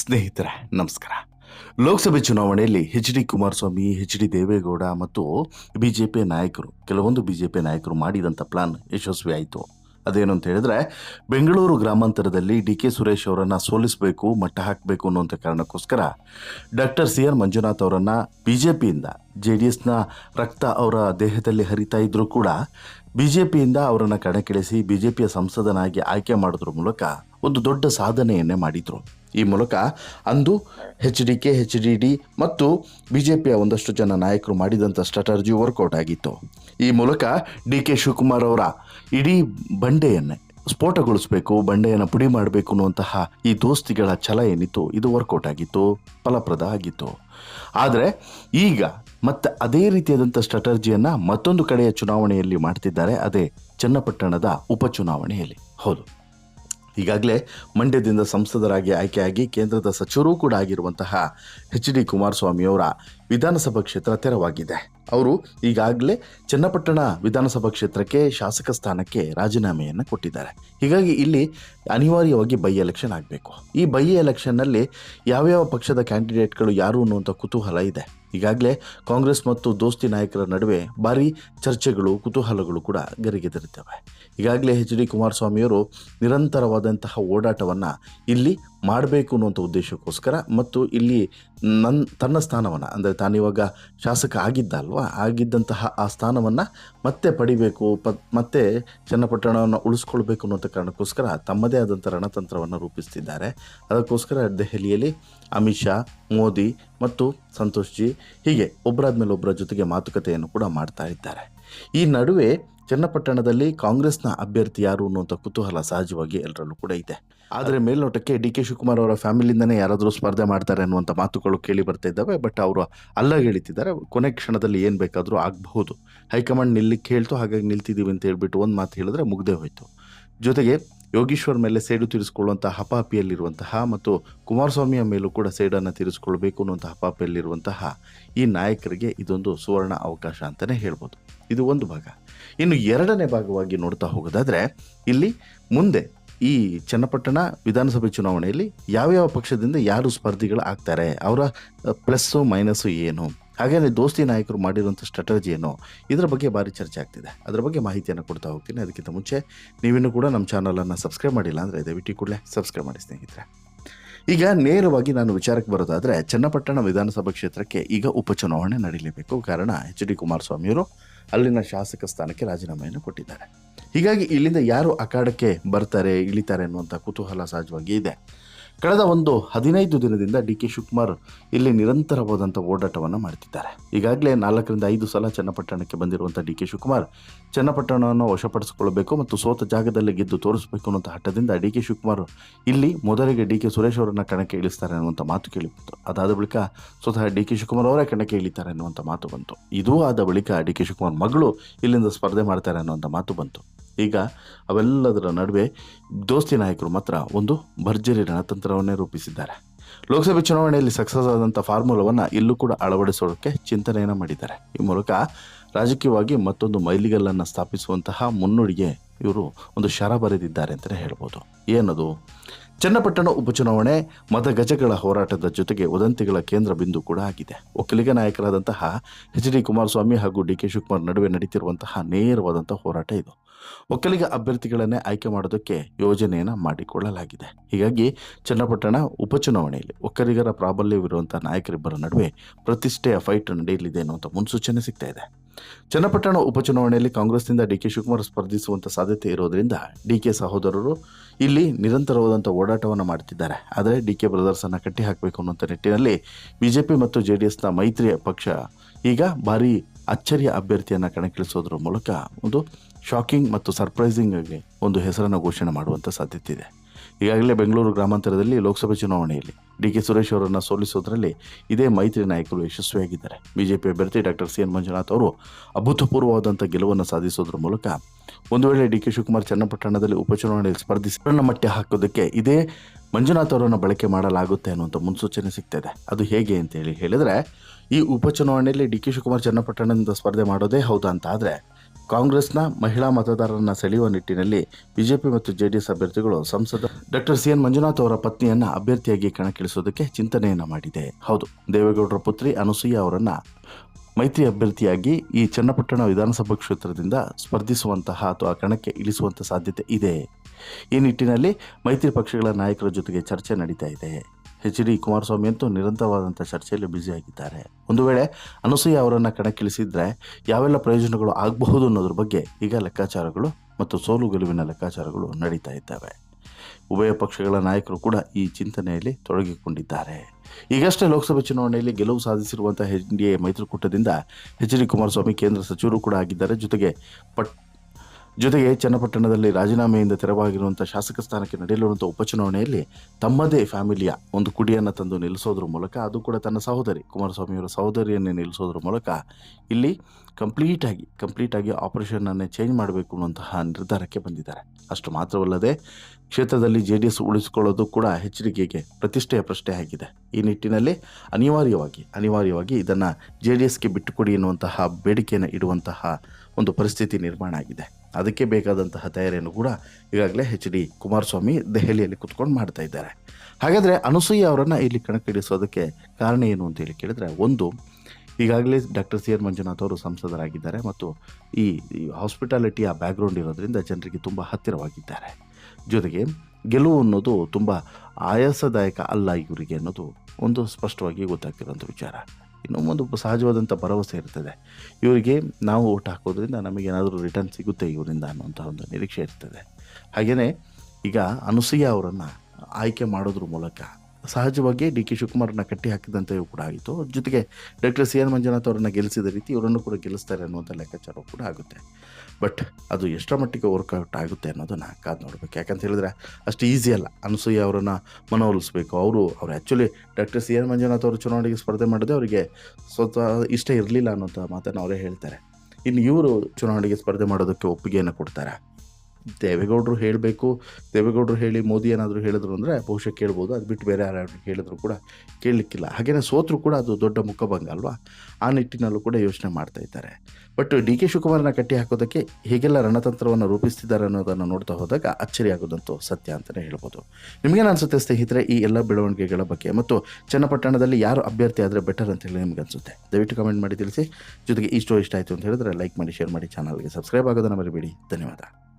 ಸ್ನೇಹಿತರೆ, ನಮಸ್ಕಾರ. ಲೋಕಸಭೆ ಚುನಾವಣೆಯಲ್ಲಿ H D Kumaraswamy H D Deve Gowda ಮತ್ತು ಬಿಜೆಪಿ ನಾಯಕರು, ಕೆಲವೊಂದು ಬಿಜೆಪಿ ನಾಯಕರು ಮಾಡಿದಂಥ ಪ್ಲಾನ್ ಯಶಸ್ವಿ ಆಯಿತು. ಅದೇನು ಅಂತ ಹೇಳಿದ್ರೆ, ಬೆಂಗಳೂರು ಗ್ರಾಮಾಂತರದಲ್ಲಿ ಡಿ ಕೆ ಸುರೇಶ್ ಅವರನ್ನು ಸೋಲಿಸಬೇಕು, ಮಟ್ಟ ಹಾಕಬೇಕು ಅನ್ನುವಂಥ ಕಾರಣಕ್ಕೋಸ್ಕರ ಡಾಕ್ಟರ್ ಸಿ ಆರ್ ಮಂಜುನಾಥ್ ಅವರನ್ನು ಬಿ ಜೆ ಪಿಯಿಂದ ಜೆ ಡಿ ಎಸ್ನ ರಕ್ತ ಅವರ ದೇಹದಲ್ಲಿ ಹರಿತಾ ಇದ್ದರೂ ಕೂಡ ಬಿ ಜೆ ಪಿಯಿಂದ ಅವರನ್ನು ಕಣಕ್ಕಿಳಿಸಿ ಬಿ ಜೆ ಪಿಯ ಸಂಸದನಾಗಿ ಆಯ್ಕೆ ಮಾಡೋದ್ರ ಮೂಲಕ ಒಂದು ದೊಡ್ಡ ಸಾಧನೆಯನ್ನೇ ಮಾಡಿದರು. ಈ ಮೂಲಕ ಅಂದು H D K H D D ಮತ್ತು ಬಿ ಜೆ ಪಿಯ ಒಂದಷ್ಟು ಜನ ನಾಯಕರು ಮಾಡಿದಂಥ ಸ್ಟ್ರಾಟರ್ಜಿ ವರ್ಕೌಟ್ ಆಗಿತ್ತು. ಈ ಮೂಲಕ ಡಿ ಕೆ ಶಿವಕುಮಾರ್ ಅವರ ಇಡೀ ಬಂಡೆಯನ್ನೇ ಸ್ಫೋಟಗೊಳಿಸಬೇಕು, ಬಂಡೆಯನ್ನು ಪುಡಿ ಮಾಡಬೇಕು ಅನ್ನುವಂತಹ ಈ ದೋಸ್ತಿಗಳ ಛಲ ಏನಿತ್ತು, ಇದು ವರ್ಕೌಟ್ ಆಗಿತ್ತು, ಫಲಪ್ರದ ಆಗಿತ್ತು. ಆದರೆ ಈಗ ಮತ್ತೆ ಅದೇ ರೀತಿಯಾದಂಥ ಸ್ಟ್ರಾಟರ್ಜಿಯನ್ನ ಮತ್ತೊಂದು ಕಡೆಯ ಚುನಾವಣೆಯಲ್ಲಿ ಮಾಡ್ತಿದ್ದಾರೆ ಅದೇ ಚನ್ನಪಟ್ಟಣದ ಉಪಚುನಾವಣೆಯಲ್ಲಿ. ಹೌದು. ಈಗಾಗಲೇ ಮಂಡ್ಯದಿಂದ ಸಂಸದರಾಗಿ ಆಯ್ಕೆಯಾಗಿ ಕೇಂದ್ರದ ಸಚಿವರೂ ಕೂಡ ಆಗಿರುವಂತಹ ಎಚ್ ಡಿ ಕುಮಾರಸ್ವಾಮಿಯವರ ವಿಧಾನಸಭಾ ಕ್ಷೇತ್ರ ತೆರವಾಗಿದೆ. ಅವರು ಈಗಾಗಲೇ ಚನ್ನಪಟ್ಟಣ ವಿಧಾನಸಭಾ ಕ್ಷೇತ್ರಕ್ಕೆ ಶಾಸಕ ಸ್ಥಾನಕ್ಕೆ ರಾಜೀನಾಮೆಯನ್ನು ಕೊಟ್ಟಿದ್ದಾರೆ. ಹೀಗಾಗಿ ಇಲ್ಲಿ ಅನಿವಾರ್ಯವಾಗಿ ಬೈ ಎಲೆಕ್ಷನ್ ಆಗಬೇಕು. ಈ ಬೈ ಎಲೆಕ್ಷನ್ನಲ್ಲಿ ಯಾವ್ಯಾವ ಪಕ್ಷದ ಕ್ಯಾಂಡಿಡೇಟ್ಗಳು ಯಾರು ಅನ್ನುವಂಥ ಕುತೂಹಲ ಇದೆ. ಈಗಾಗಲೇ ಕಾಂಗ್ರೆಸ್ ಮತ್ತು ದೋಸ್ತಿ ನಾಯಕರ ನಡುವೆ ಭಾರೀ ಚರ್ಚೆಗಳು, ಕುತೂಹಲಗಳು ಕೂಡ ಗರಿಗೆದರಿರ್ತವೆ ಈಗಾಗಲೇ ಎಚ್ ಡಿ ಕುಮಾರಸ್ವಾಮಿಯವರು ನಿರಂತರವಾದಂತಹ ಓಡಾಟವನ್ನು ಇಲ್ಲಿ ಮಾಡಬೇಕು ಅನ್ನುವಂಥ ಉದ್ದೇಶಕ್ಕೋಸ್ಕರ ಮತ್ತು ಇಲ್ಲಿ ನನ್ನ ತನ್ನ ಸ್ಥಾನವನ್ನು, ಅಂದರೆ ತಾನಿವಾಗ ಶಾಸಕ ಆಗಿದ್ದ ಅಲ್ವಾ? ಆಗಿದ್ದಂತಹ ಆ ಸ್ಥಾನವನ್ನು ಮತ್ತೆ ಪಡಿಬೇಕು, ಪ, ಮತ್ತೆ ಚನ್ನಪಟ್ಟಣವನ್ನು ಉಳಿಸ್ಕೊಳ್ಬೇಕು ಅನ್ನೋಂಥ ಕಾರಣಕ್ಕೋಸ್ಕರ ತಮ್ಮದೇ ಆದಂಥ ರಣತಂತ್ರವನ್ನು ರೂಪಿಸ್ತಿದ್ದಾರೆ. ಅದಕ್ಕೋಸ್ಕರ ದೆಹಲಿಯಲ್ಲಿ ಅಮಿತ್ ಶಾ, ಮೋದಿ ಮತ್ತು ಸಂತೋಷ್ ಜಿ ಹೀಗೆ ಒಬ್ಬರಾದ ಮೇಲೆ ಒಬ್ಬರ ಜೊತೆಗೆ ಮಾತುಕತೆಯನ್ನು ಕೂಡ ಮಾಡ್ತಾ ಇದ್ದಾರೆ. ಈ ನಡುವೆ ಚನ್ನಪಟ್ಟಣದಲ್ಲಿ ಕಾಂಗ್ರೆಸ್ನ ಅಭ್ಯರ್ಥಿ ಯಾರು ಅನ್ನುವಂಥ ಕುತೂಹಲ ಸಹಜವಾಗಿ ಎಲ್ಲರಲ್ಲೂ ಕೂಡ ಇದೆ. ಆದರೆ ಮೇಲ್ನೋಟಕ್ಕೆ ಡಿ ಕೆ ಶಿವಕುಮಾರ್ ಅವರ ಫ್ಯಾಮಿಲಿಯಿಂದನೇ ಯಾರಾದರೂ ಸ್ಪರ್ಧೆ ಮಾಡ್ತಾರೆ ಅನ್ನುವಂಥ ಮಾತುಗಳು ಕೇಳಿ ಬರ್ತಾ ಇದ್ದಾವೆ. ಬಟ್ ಅವರು ಅಲ್ಲ ಹೇಳ್ತಿದ್ದಾರೆ. ಕೊನೆ ಕ್ಷಣದಲ್ಲಿ ಏನು ಬೇಕಾದರೂ ಆಗಬಹುದು. ಹೈಕಮಾಂಡ್ ನಿಲ್ಲಿಕ್ಕೆ ಹೇಳ್ತು ಹಾಗಾಗಿ ನಿಲ್ತಿದ್ದೀವಿ ಅಂತ ಹೇಳ್ಬಿಟ್ಟು ಒಂದು ಮಾತು ಹೇಳಿದ್ರೆ ಮುಗ್ದೇ ಹೋಯಿತು. ಜೊತೆಗೆ ಯೋಗೀಶ್ವರ್ ಮೇಲೆ ಸೇಡು ತೀರಿಸಿಕೊಳ್ಳುವಂಥ ಹಪಾಪಿಯಲ್ಲಿರುವಂತಹ ಮತ್ತು ಕುಮಾರಸ್ವಾಮಿಯ ಮೇಲೂ ಕೂಡ ಸೇಡನ್ನು ತೀರಿಸಿಕೊಳ್ಬೇಕು ಅನ್ನುವಂಥ ಹಪಾಪಿಯಲ್ಲಿರುವಂತಹ ಈ ನಾಯಕರಿಗೆ ಇದೊಂದು ಸುವರ್ಣ ಅವಕಾಶ ಅಂತಲೇ ಹೇಳ್ಬೋದು. ಇದು ಒಂದು ಭಾಗ. ಇನ್ನು ಎರಡನೇ ಭಾಗವಾಗಿ ನೋಡ್ತಾ ಹೋಗೋದಾದರೆ, ಇಲ್ಲಿ ಮುಂದೆ ಈ ಚನ್ನಪಟ್ಟಣ ವಿಧಾನಸಭೆ ಚುನಾವಣೆಯಲ್ಲಿ ಯಾವ್ಯಾವ ಪಕ್ಷದಿಂದ ಯಾರು ಸ್ಪರ್ಧಿಗಳು ಆಗ್ತಾರೆ ಅವರ ಪ್ಲಸ್ಸು ಮೈನಸ್ಸು ಏನು ಹಾಗೆಯೇ ದೋಸ್ತಿ ನಾಯಕರು ಮಾಡಿರುವಂಥ ಸ್ಟ್ರಾಟಜಿ ಏನು, ಇದರ ಬಗ್ಗೆ ಭಾರಿ ಚರ್ಚೆ ಆಗ್ತಿದೆ. ಅದರ ಬಗ್ಗೆ ಮಾಹಿತಿಯನ್ನು ಕೊಡ್ತಾ ಹೋಗ್ತೀನಿ. ಅದಕ್ಕಿಂತ ಮುಂಚೆ ನೀವಿನ್ನೂ ಕೂಡ ನಮ್ಮ ಚಾನಲನ್ನು ಸಬ್ಸ್ಕ್ರೈಬ್ ಮಾಡಿಲ್ಲ ಅಂದರೆ ದಯವಿಟ್ಟು ಕೂಡಲೇ ಸಬ್ಸ್ಕ್ರೈಬ್ ಮಾಡಿ ಸ್ನೇಹಿತರೆ. ಈಗ ನೇರವಾಗಿ ನಾನು ವಿಚಾರಕ್ಕೆ ಬರೋದಾದರೆ ಚನ್ನಪಟ್ಟಣ ವಿಧಾನಸಭಾ ಕ್ಷೇತ್ರಕ್ಕೆ ಈಗ ಉಪಚುನಾವಣೆ ನಡೀಲೇಬೇಕು. ಕಾರಣ ಎಚ್ ಡಿ ಕುಮಾರಸ್ವಾಮಿಯವರು ಅಲ್ಲಿನ ಶಾಸಕ ಸ್ಥಾನಕ್ಕೆ ರಾಜೀನಾಮೆಯನ್ನು ಕೊಟ್ಟಿದ್ದಾರೆ. ಹೀಗಾಗಿ ಇಲ್ಲಿಂದ ಯಾರು ಅಖಾಡಕ್ಕೆ ಬರ್ತಾರೆ, ಇಳಿತಾರೆ ಅನ್ನುವಂಥ ಕುತೂಹಲ ಸಹಜವಾಗಿ ಇದೆ. ಕಳೆದ ಒಂದು ಹದಿನೈದು ದಿನದಿಂದ ಡಿ ಕೆ ಶಿವಕುಮಾರ್ ಇಲ್ಲಿ ನಿರಂತರವಾದಂಥ ಓಡಾಟವನ್ನು ಮಾಡ್ತಿದ್ದಾರೆ. ಈಗಾಗಲೇ ನಾಲ್ಕರಿಂದ ಐದು ಸಲ ಚನ್ನಪಟ್ಟಣಕ್ಕೆ ಬಂದಿರುವಂಥ ಡಿ ಕೆ ಶಿವಕುಮಾರ್ ಚನ್ನಪಟ್ಟಣವನ್ನು ವಶಪಡಿಸಿಕೊಳ್ಳಬೇಕು ಮತ್ತು ಸೋತ ಜಾಗದಲ್ಲಿ ಗೆದ್ದು ತೋರಿಸಬೇಕು ಅನ್ನುವಂಥ ಹಠದಿಂದ ಡಿ ಕೆ ಶಿವಕುಮಾರ್ ಇಲ್ಲಿ ಮೊದಲಿಗೆ ಡಿ ಕೆ ಸುರೇಶ್ ಅವರನ್ನು ಕಣಕ್ಕೆ ಇಳಿಸ್ತಾರೆ ಅನ್ನುವಂಥ ಮಾತು ಕೇಳಿಬಿತ್ತು ಅದಾದ ಬಳಿಕ ಸ್ವತಃ ಡಿ ಕೆ ಶಿವಕುಮಾರ್ ಅವರೇ ಕಣಕ್ಕೆ ಇಳಿತಾರೆ ಅನ್ನುವಂಥ ಮಾತು ಬಂತು. ಇದೂ ಆದ ಬಳಿಕ ಡಿ ಕೆ ಶಿವಕುಮಾರ್ ಮಗಳು ಇಲ್ಲಿಂದ ಸ್ಪರ್ಧೆ ಮಾಡ್ತಾರೆ ಅನ್ನುವಂಥ ಮಾತು ಬಂತು. ಈಗ ಅವೆಲ್ಲದರ ನಡುವೆ ದೋಸ್ತಿ ನಾಯಕರು ಮಾತ್ರ ಒಂದು ಭರ್ಜರಿ ರಣತಂತ್ರವನ್ನೇ ರೂಪಿಸಿದ್ದಾರೆ. ಲೋಕಸಭೆ ಚುನಾವಣೆಯಲ್ಲಿ ಸಕ್ಸಸ್ ಆದಂಥ ಫಾರ್ಮುಲಾವನ್ನು ಇಲ್ಲೂ ಕೂಡ ಅಳವಡಿಸೋದಕ್ಕೆ ಚಿಂತನೆಯನ್ನು ಮಾಡಿದ್ದಾರೆ. ಈ ಮೂಲಕ ರಾಜಕೀಯವಾಗಿ ಮತ್ತೊಂದು ಮೈಲಿಗಲ್ಲನ್ನು ಸ್ಥಾಪಿಸುವಂತಹ ಮುನ್ನುಡಿಗೆ ಇವರು ಒಂದು ಶರ ಬರೆದಿದ್ದಾರೆ ಅಂತಲೇ ಹೇಳ್ಬೋದು. ಏನದು? ಚನ್ನಪಟ್ಟಣ ಉಪಚುನಾವಣೆ ಮತಗಜಗಳ ಹೋರಾಟದ ಜೊತೆಗೆ ವದಂತಿಗಳ ಕೇಂದ್ರ ಬಿಂದು ಕೂಡ ಆಗಿದೆ. ಒಕ್ಕಲಿಗ ನಾಯಕರಾದಂತಹ ಎಚ್ ಡಿ ಕುಮಾರಸ್ವಾಮಿ ಹಾಗೂ ಡಿ ಕೆ ಶಿವಕುಮಾರ್ ನಡುವೆ ನಡೀತಿರುವಂತಹ ನೇರವಾದಂತಹ ಹೋರಾಟ ಇದು. ಒಕ್ಕಲಿಗ ಅಭ್ಯರ್ಥಿಗಳನ್ನೇ ಆಯ್ಕೆ ಮಾಡೋದಕ್ಕೆ ಯೋಜನೆಯನ್ನು ಮಾಡಿಕೊಳ್ಳಲಾಗಿದೆ. ಹೀಗಾಗಿ ಚನ್ನಪಟ್ಟಣ ಉಪಚುನಾವಣೆಯಲ್ಲಿ ಒಕ್ಕಲಿಗರ ಪ್ರಾಬಲ್ಯವಿರುವಂತಹ ನಾಯಕರಿಬ್ಬರ ನಡುವೆ ಪ್ರತಿಷ್ಠೆಯ ಫೈಟ್ ನಡೆಯಲಿದೆ ಅನ್ನುವಂಥ ಮುನ್ಸೂಚನೆ ಸಿಗ್ತಾ ಇದೆ. ಚನ್ನಪಟ್ಟಣ ಉಪಚುನಾವಣೆಯಲ್ಲಿ ಕಾಂಗ್ರೆಸ್ನಿಂದ ಡಿ ಕೆ ಶಿವಕುಮಾರ್ ಸ್ಪರ್ಧಿಸುವಂಥ ಸಾಧ್ಯತೆ ಇರೋದರಿಂದ ಡಿ ಕೆ ಸಹೋದರರು ಇಲ್ಲಿ ನಿರಂತರವಾದಂಥ ಓಡಾಟವನ್ನು ಮಾಡ್ತಿದ್ದಾರೆ. ಆದರೆ ಡಿ ಕೆ ಬ್ರದರ್ಸನ್ನು ಕಟ್ಟಿ ಹಾಕಬೇಕು ಅನ್ನುವಂಥ ನಿಟ್ಟಿನಲ್ಲಿ ಬಿ ಜೆ ಪಿ ಮತ್ತು ಜೆ ಡಿ ಎಸ್ನ ಮೈತ್ರಿಯ ಪಕ್ಷ ಈಗ ಭಾರಿ ಅಚ್ಚರಿಯ ಅಭ್ಯರ್ಥಿಯನ್ನು ಕಣಕ್ಕಿಳಿಸೋದ್ರ ಮೂಲಕ ಒಂದು ಶಾಕಿಂಗ್ ಮತ್ತು ಸರ್ಪ್ರೈಸಿಂಗ್ ಆಗಿ ಒಂದು ಹೆಸರನ್ನು ಘೋಷಣೆ ಮಾಡುವಂಥ ಸಾಧ್ಯತೆ ಇದೆ. ಈಗಾಗಲೇ ಬೆಂಗಳೂರು ಗ್ರಾಮಾಂತರದಲ್ಲಿ ಲೋಕಸಭೆ ಚುನಾವಣೆಯಲ್ಲಿ ಡಿ ಕೆ ಸುರೇಶ್ ಅವರನ್ನು ಸೋಲಿಸೋದ್ರಲ್ಲಿ ಇದೇ ಮೈತ್ರಿ ನಾಯಕರು ಯಶಸ್ವಿಯಾಗಿದ್ದಾರೆ. ಬಿಜೆಪಿ ಅಭ್ಯರ್ಥಿ ಡಾಕ್ಟರ್ ಸಿ ಎನ್ ಮಂಜುನಾಥ್ ಅವರು ಅಭೂತಪೂರ್ವವಾದಂಥ ಗೆಲುವನ್ನು ಸಾಧಿಸೋದ್ರ ಮೂಲಕ ಒಂದು ವೇಳೆ ಡಿ ಕೆ ಶಿವಕುಮಾರ್ ಚನ್ನಪಟ್ಟಣದಲ್ಲಿ ಉಪಚುನಾವಣೆಯಲ್ಲಿ ಸ್ಪರ್ಧಿಸಿ ಮಟ್ಟಿ ಹಾಕೋದಕ್ಕೆ ಇದೇ ಮಂಜುನಾಥ್ ಅವರನ್ನು ಬಳಕೆ ಮಾಡಲಾಗುತ್ತೆ ಅನ್ನುವಂಥ ಮುನ್ಸೂಚನೆ ಸಿಗ್ತಾ ಅದು ಹೇಗೆ ಅಂತೇಳಿ ಹೇಳಿದರೆ, ಈ ಉಪಚುನಾವಣೆಯಲ್ಲಿ ಡಿ ಕೆ ಶಿವಕುಮಾರ್ ಚನ್ನಪಟ್ಟಣದಿಂದ ಸ್ಪರ್ಧೆ ಮಾಡೋದೇ ಹೌದಾ ಅಂತ ಆದರೆ, ಕಾಂಗ್ರೆಸ್ನ ಮಹಿಳಾ ಮತದಾರರನ್ನು ಸೆಳೆಯುವ ನಿಟ್ಟಿನಲ್ಲಿ ಬಿಜೆಪಿ ಮತ್ತು ಜೆಡಿಎಸ್ ಅಭ್ಯರ್ಥಿಗಳು ಸಂಸದ ಡಾಕ್ಟರ್ ಸಿ ಎನ್ ಮಂಜುನಾಥ್ ಅವರ ಪತ್ನಿಯನ್ನು ಅಭ್ಯರ್ಥಿಯಾಗಿ ಕಣಕ್ಕಿಳಿಸಿದ್ದಾರೆ ಕಣಕ್ಕಿಳಿಸೋದಕ್ಕೆ ಚಿಂತನೆಯನ್ನು ಮಾಡಿದೆ. ಹೌದು, ದೇವೇಗೌಡರ ಪುತ್ರಿ ಅನಸೂಯ ಅವರನ್ನು ಮೈತ್ರಿ ಅಭ್ಯರ್ಥಿಯಾಗಿ ಈ ಚನ್ನಪಟ್ಟಣ ವಿಧಾನಸಭಾ ಕ್ಷೇತ್ರದಿಂದ ಸ್ಪರ್ಧಿಸುವಂತಹ ಅಥವಾ ಕಣಕ್ಕೆ ಇಳಿಸುವಂಥ ಸಾಧ್ಯತೆ ಇದೆ. ಈ ನಿಟ್ಟಿನಲ್ಲಿ ಮೈತ್ರಿ ಪಕ್ಷಗಳ ನಾಯಕರ ಜೊತೆಗೆ ಚರ್ಚೆ ನಡೀತಾ ಇದೆ. ಎಚ್ ಡಿ ಕುಮಾರಸ್ವಾಮಿ ಅಂತೂ ನಿರಂತರವಾದಂಥ ಚರ್ಚೆಯಲ್ಲಿ ಬ್ಯುಸಿಯಾಗಿದ್ದಾರೆ ಒಂದು ವೇಳೆ ಅನಸೂಯ ಅವರನ್ನು ಕಣಕ್ಕಿಳಿಸಿದರೆ ಯಾವೆಲ್ಲ ಪ್ರಯೋಜನಗಳು ಆಗಬಹುದು ಅನ್ನೋದ್ರ ಬಗ್ಗೆ ಈಗ ಲೆಕ್ಕಾಚಾರಗಳು ಮತ್ತು ಸೋಲು ಗೆಲುವಿನ ಲೆಕ್ಕಾಚಾರಗಳು ನಡೀತಾ ಇದ್ದಾವೆ. ಉಭಯ ಪಕ್ಷಗಳ ನಾಯಕರು ಕೂಡ ಈ ಚಿಂತನೆಯಲ್ಲಿ ತೊಡಗಿಕೊಂಡಿದ್ದಾರೆ. ಈಗಷ್ಟೇ ಲೋಕಸಭೆ ಚುನಾವಣೆಯಲ್ಲಿ ಗೆಲುವು ಸಾಧಿಸಿರುವಂತಹ ಎನ್ ಡಿ ಎ ಮೈತ್ರಿಕೂಟದಿಂದ ಎಚ್ ಡಿ ಕುಮಾರಸ್ವಾಮಿ ಕೇಂದ್ರ ಸಚಿವರು ಕೂಡ ಆಗಿದ್ದಾರೆ. ಜೊತೆಗೆ ಪಟ್ ಜೊತೆಗೆ ಚನ್ನಪಟ್ಟಣದಲ್ಲಿ ರಾಜೀನಾಮೆಯಿಂದ ತೆರವಾಗಿರುವಂಥ ಶಾಸಕ ಸ್ಥಾನಕ್ಕೆ ನಡೆಯಲಿರುವಂಥ ಉಪಚುನಾವಣೆಯಲ್ಲಿ ತಮ್ಮದೇ ಫ್ಯಾಮಿಲಿಯ ಒಂದು ಕುಡಿಯನ್ನು ತಂದು ನಿಲ್ಲಿಸೋದ್ರ ಮೂಲಕ ಅದು ಕೂಡ ತನ್ನ ಸಹೋದರಿ, ಕುಮಾರಸ್ವಾಮಿಯವರ ಸಹೋದರಿಯನ್ನೇ ನಿಲ್ಲಿಸೋದ್ರ ಮೂಲಕ ಇಲ್ಲಿ ಕಂಪ್ಲೀಟಾಗಿ ಕಂಪ್ಲೀಟಾಗಿ ಆಪರೇಷನನ್ನೇ ಚೇಂಜ್ ಮಾಡಬೇಕು ಅನ್ನುವಂತಹ ನಿರ್ಧಾರಕ್ಕೆ ಬಂದಿದ್ದಾರೆ. ಅಷ್ಟು ಮಾತ್ರವಲ್ಲದೆ ಕ್ಷೇತ್ರದಲ್ಲಿ ಜೆ ಡಿ ಎಸ್ ಉಳಿಸಿಕೊಳ್ಳೋದು ಕೂಡ ಎಚ್ಚರಿಕೆಗೆ ಪ್ರತಿಷ್ಠೆಯ ಪ್ರಶ್ನೆ ಆಗಿದೆ. ಈ ನಿಟ್ಟಿನಲ್ಲಿ ಅನಿವಾರ್ಯವಾಗಿ ಅನಿವಾರ್ಯವಾಗಿ ಇದನ್ನು ಜೆ ಡಿ ಎಸ್ಗೆ ಬಿಟ್ಟುಕೊಡಿ ಎನ್ನುವಂತಹ ಬೇಡಿಕೆಯನ್ನು ಇಡುವಂತಹ ಒಂದು ಪರಿಸ್ಥಿತಿ ನಿರ್ಮಾಣ ಆಗಿದೆ. ಅದಕ್ಕೆ ಬೇಕಾದಂತಹ ತಯಾರಿಯನ್ನು ಕೂಡ ಈಗಾಗಲೇ ಹೆಚ್ ಡಿ ಕುಮಾರಸ್ವಾಮಿ ದೆಹಲಿಯಲ್ಲಿ ಕುತ್ಕೊಂಡು ಮಾಡ್ತಾ ಇದ್ದಾರೆ. ಹಾಗಾದರೆ ಅನಸೂಯ ಅವರನ್ನು ಇಲ್ಲಿ ಕಣಕ್ಕಿಳಿಸೋದಕ್ಕೆ ಕಾರಣ ಏನು ಅಂತ ಹೇಳಿ ಕೇಳಿದರೆ ಒಂದು, ಈಗಾಗಲೇ ಡಾಕ್ಟರ್ ಸಿ ಆರ್ ಮಂಜುನಾಥ್ ಅವರು ಸಂಸದರಾಗಿದ್ದಾರೆ ಮತ್ತು ಈ ಹಾಸ್ಪಿಟಾಲಿಟಿಯ ಬ್ಯಾಕ್ಗ್ರೌಂಡ್ ಇರೋದರಿಂದ ಜನರಿಗೆ ತುಂಬ ಹತ್ತಿರವಾಗಿದ್ದಾರೆ. ಜೊತೆಗೆ ಗೆಲುವು ಅನ್ನೋದು ತುಂಬ ಆಯಾಸದಾಯಕ ಅಲ್ಲ ಇವರಿಗೆ ಅನ್ನೋದು ಒಂದು ಸ್ಪಷ್ಟವಾಗಿ ಗೊತ್ತಾಗ್ತಿರೋಂಥ ವಿಚಾರ. ಇನ್ನು ಸಹಜವಾದಂಥ ಭರವಸೆ ಇರ್ತದೆ. ಇವರಿಗೆ ನಾವು ಓಟ್ ಹಾಕೋದ್ರಿಂದ ನಮಗೇನಾದರೂ ರಿಟರ್ನ್ ಸಿಗುತ್ತೆ ಇವರಿಂದ ಅನ್ನುವಂಥ ಒಂದು ನಿರೀಕ್ಷೆ ಇರ್ತದೆ. ಹಾಗೆಯೇ ಈಗ ಅನುಸೂಯ ಅವರನ್ನು ಆಯ್ಕೆ ಮಾಡೋದ್ರ ಮೂಲಕ ಸಹಜವಾಗಿ ಡಿ ಕೆ ಶಿವಕುಮಾರನ್ನ ಕಟ್ಟಿ ಹಾಕಿದಂತೆಯೂ ಕೂಡ ಆಯಿತು ಜೊತೆಗೆ ಡಾಕ್ಟರ್ ಸಿ ಎನ್ ಮಂಜುನಾಥ್ ಅವರನ್ನ ಗೆಲ್ಲಿಸಿದ ರೀತಿ ಇವರನ್ನು ಕೂಡ ಗೆಲ್ಲಿಸ್ತಾರೆ ಅನ್ನುವಂಥ ಲೆಕ್ಕಾಚಾರ ಕೂಡ ಆಗುತ್ತೆ. ಬಟ್ ಅದು ಎಷ್ಟರ ಮಟ್ಟಿಗೆ ವರ್ಕೌಟ್ ಆಗುತ್ತೆ ಅನ್ನೋದನ್ನು ಕಾದು ನೋಡಬೇಕು. ಯಾಕಂತ ಹೇಳಿದ್ರೆ ಅಷ್ಟು ಈಸಿ ಅಲ್ಲ. ಅನಸೂಯ ಅವರನ್ನು ಮನವೊಲಿಸಬೇಕು. ಅವರು, ಅವ್ರು actually doctor C N Manjunath ಅವರು ಚುನಾವಣೆಗೆ ಸ್ಪರ್ಧೆ ಮಾಡಿದೆ ಅವರಿಗೆ ಸ್ವತಃ ಇಷ್ಟ ಇರಲಿಲ್ಲ ಅನ್ನೋಂಥ ಮಾತನ್ನು ಅವರೇ ಹೇಳ್ತಾರೆ. ಇನ್ನು ಇವರು ಚುನಾವಣೆಗೆ ಸ್ಪರ್ಧೆ ಮಾಡೋದಕ್ಕೆ ಒಪ್ಪಿಗೆಯನ್ನು ಕೊಡ್ತಾರೆ? ದೇವೇಗೌಡರು ಹೇಳಬೇಕು, ದೇವೇಗೌಡರು ಹೇಳಿ ಮೋದಿ ಏನಾದರೂ ಹೇಳಿದ್ರು ಅಂದರೆ ಬಹುಶಃ ಕೇಳ್ಬೋದು. ಅದು ಬಿಟ್ಟು ಬೇರೆ ಯಾರು ಹೇಳಿದ್ರು ಕೂಡ ಕೇಳಲಿಕ್ಕಿಲ್ಲ. ಹಾಗೆಯೇ ಸೋತರು ಕೂಡ ಅದು ದೊಡ್ಡ ಮುಖಭಂಗ ಅಲ್ವಾ? ಆ ನಿಟ್ಟಿನಲ್ಲೂ ಕೂಡ ಯೋಚನೆ ಮಾಡ್ತಾ ಇದ್ದಾರೆ. ಬಟ್ ಡಿ ಕೆ ಶಿವಕುಮಾರನ ಕಟ್ಟಿ ಹಾಕೋದಕ್ಕೆ ಹೇಗೆಲ್ಲ ರಣತಂತ್ರವನ್ನು ರೂಪಿಸ್ತಿದ್ದಾರೆ ಅನ್ನೋದನ್ನು ನೋಡ್ತಾ ಹೋದಾಗ ಅಚ್ಚರಿ ಆಗೋದಂತೂ ಸತ್ಯ ಅಂತಲೇ ಹೇಳ್ಬೋದು. ನಿಮಗೇನು ಅನಿಸುತ್ತೆ ಸ್ನೇಹಿತರೆ ಈ ಎಲ್ಲ ಬೆಳವಣಿಗೆಗಳ ಬಗ್ಗೆ? ಮತ್ತು ಚನ್ನಪಟ್ಟಣದಲ್ಲಿ ಯಾರು ಅಭ್ಯರ್ಥಿ ಆದರೆ ಬೆಟರ್ ಅಂತ ಹೇಳಿ ನಿಮ್ಗೆ ಅನಿಸುತ್ತೆ? ದಯವಿಟ್ಟು ಕಮೆಂಟ್ ಮಾಡಿ ತಿಳಿಸಿ. ಜೊತೆಗೆ ಈ ಇಷ್ಟ ಆಯಿತು ಅಂತ ಹೇಳಿದ್ರೆ ಲೈಕ್ ಮಾಡಿ ಶೇರ್ ಮಾಡಿ ಚಾನಲ್ಗೆ ಸಬ್ಸ್ಕ್ರೈಬ್ ಆಗೋದನ್ನು ಮರಿಬೇಡಿ. ಧನ್ಯವಾದ.